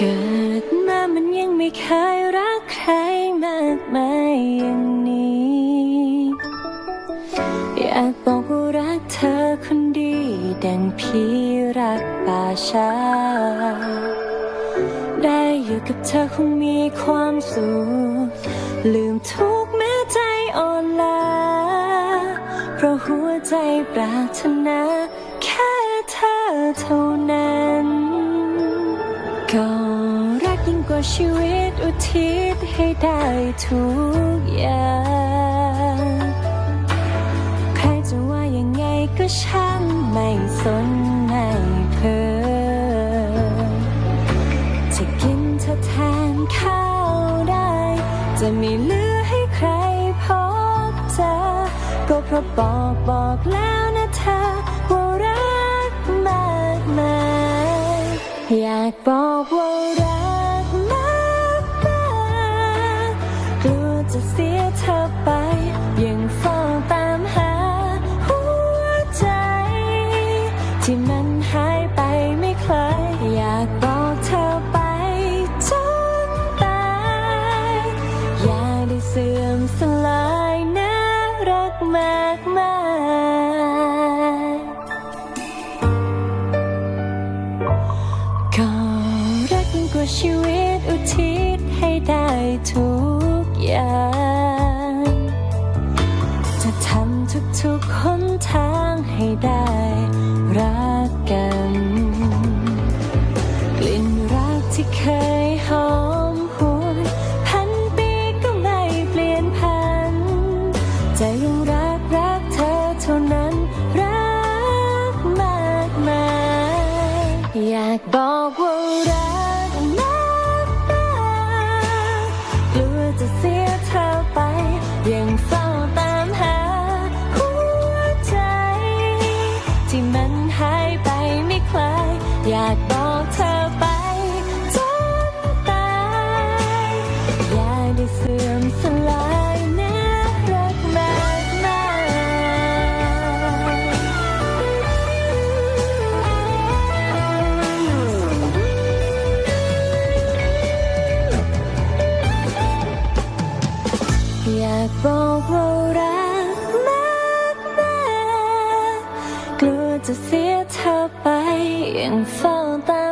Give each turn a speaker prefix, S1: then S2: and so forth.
S1: เกิดมามันยังไม่เคยรักใครมากมายอย่างนี้ อยากบอกว่ารักเธอคนดี ดังพี่รักป่าช้าได้อยู่กับเธอคงมีความสุข ลืมทุกแม้ใจอ่อนล้าเพราะหัวใจปรารถนา แค่เธอเท่านั้น รัวชีวิตอุทิศให้ได้ทุกอย่าง ใครจะว่ายังไงก็ช่างไม่สนไม่เพอจะกินเธอแทนข้าวได้ จะม่เหลือให้ใครพบเจอ ก็เพราะบอกบอกแล้วนะเธอว่ารักมากมายอยากบอกว่ารัก สื่อมสลายน่ารักมากมายก็รักกว่าชีวิตอุทิศให้ได้ทุกอย่าง จะทำทุกๆหนทางให้ได้รักกัน กลิ่นรักที่เคยหอม รักมากมากกลัวจะเสียเธอไป ยังเฝ้าตามหา หัวใจ ที่มันหายไปไม่คลาย อยากบอก อยากบอกว่ารักมากมากกลัวจะเสียเธอไปยังเฝ้าตา